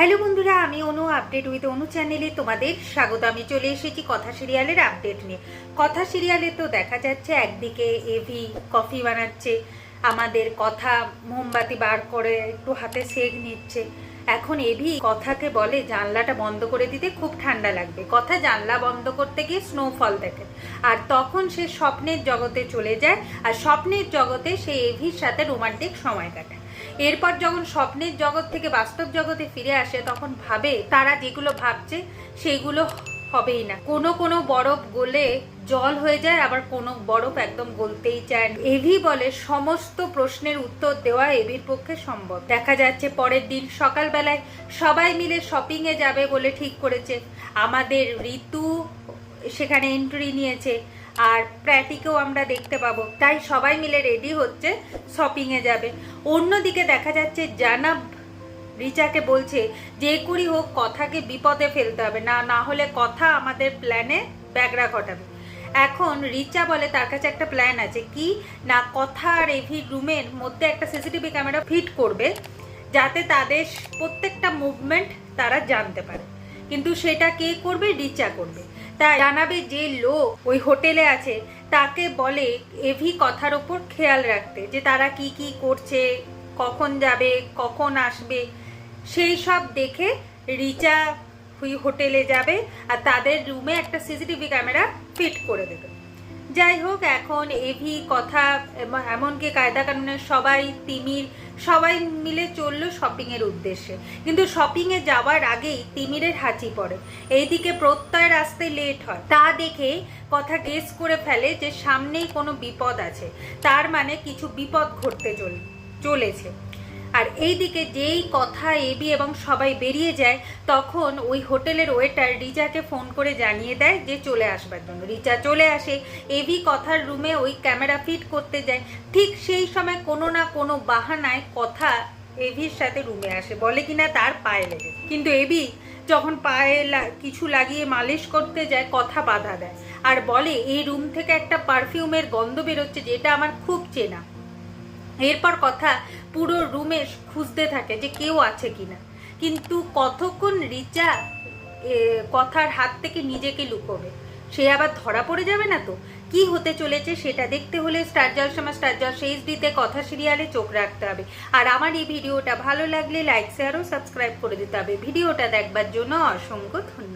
Hello বন্ধুরা, আমি অনু update with অনু চ্যানেলে তোমাদের স্বাগত। আমি চলে এসেছি কথা সিরিয়ালের আপডেট নিয়ে। কথা সিরিয়ালে তো দেখা যাচ্ছে, একদিকে এভি কফি বানাচ্ছে, আমাদের কথা মোমবাতি বার করে একটু হাতে সেক নিচ্ছে। এখন এভি কথাকে বলে জানলাটা বন্ধ করে দিতে খুব ঠান্ডা লাগবে। কথা জানলা বন্ধ করতে গিয়ে স্নোফল দেখে। আর তখন সে স্বপ্নের জগতে চলে যায় আর স্বপ্নের জগতে সে এভির সাথে রোমান্টিক সময় কাটায়। এরপর যখন স্বপ্নের জগৎ থেকে বাস্তব জগতে ফিরে আসে, তখন ভাবে তারা যেগুলো ভাবছে, সেগুলো হবেই না। কোনো কোনো বরফ গলে জল হয়ে যায়, আবার কোনো বরফ একদম গলতেই চায় না। এভি বলে, সমস্ত প্রশ্নের উত্তর দেওয়া এভির পক্ষে সম্ভব। দেখা যাচ্ছে পরের দিন সকালবেলায় সবাই মিলে শপিং এ যাবে বলে ঠিক করেছে। আমাদের ঋতু সেখানে এন্ট্রি নিয়েছে, আর প্র্যাটিকেও আমরা দেখতে পাবো। তাই সবাই মিলে রেডি হচ্ছে শপিংয়ে যাবে। অন্যদিকে দেখা যাচ্ছে জানাব রিচাকে বলছে, যে করি হোক কথাকে বিপদে ফেলতে হবে। না না হলে কথা আমাদের প্ল্যানে ব্যাগরা ঘটাবে। এখন রিচা বলে, তার কাছে একটা প্ল্যান আছে। কি? না, কথা আর এভি রুমের মধ্যে একটা সিসিটিভি ক্যামেরা ফিট করবে, যাতে তাদের প্রত্যেকটা মুভমেন্ট তারা জানতে পারে। কিন্তু সেটা কে করবে? রিচা করবে। তা জানাবে যে লোক ওই হোটেলে আছে, তাকে বলে এভি কথার ওপর খেয়াল রাখতে যে তারা কি কি করছে, কখন যাবে, কখন আসবে। সেই সব দেখে রিচা হোটেলে যাবে আর তাদের রুমে একটা সিসিটিভি ক্যামেরা ফিট করে দেবে। যাই হোক, এখন এভি কথা এম- এমনকি কায়দা কানুনের সবাই, তিমির সবাই মিলে চলল শপিং এর উদ্দেশ্যে। কিন্তু শপিং এ যাওয়ার আগেই তিমিরের হাঁচি পড়ে। এইদিকে প্রত্যয়ের আসতে লেট হয়। তা দেখে কথা গেস করে ফেলে যে সামনেই কোনো বিপদ আছে। তার মানে কিছু বিপদ ঘটতে চল- চলেছে। আর এইদিকে যেই কথা এবি এবং সবাই বেরিয়ে যায়, তখন ওই হোটেলের ওয়েটার রিচাকে ফোন করে জানিয়ে দেয় যে চলে আসবার জন্য রিচা চলে আসে এবি কথার রুমে ওই ক্যামেরা ফিট করতে যায়। ঠিক সেই সময় কোনো না কোনো বাহানায় কথা এভির সাথে রুমে আসে। বলে কিনা তার পায়ে লেগে। কিন্তু এবি যখন পায়ে কিছু লাগিয়ে মালিশ করতে যায়, কথা বাধা দেয়। আর বলে, এই রুম থেকে একটা পারফিউমের গন্ধ বেরোচ্ছে, যেটা আমার খুব চেনা। এরপর কথা পুরো রুমে খুঁজতে থাকে যে কেউ আছে কিনা। কিন্তু কতক্ষণ রিচা কথার হাত থেকে নিজেকে লুকোবে? সে আবার ধরা পড়ে যাবে না তো? কি হতে চলেছে সেটা দেখতে হলে স্টার জলসমা, স্টার জল শেষ দিতে কথা সিরিয়ালে চোখ রাখতে হবে। আর আমার এই ভিডিওটা ভালো লাগলে লাইক, শেয়ার ও সাবস্ক্রাইব করে দিতে হবে। ভিডিওটা দেখবার জন্য অসংখ্য ধন্যবাদ।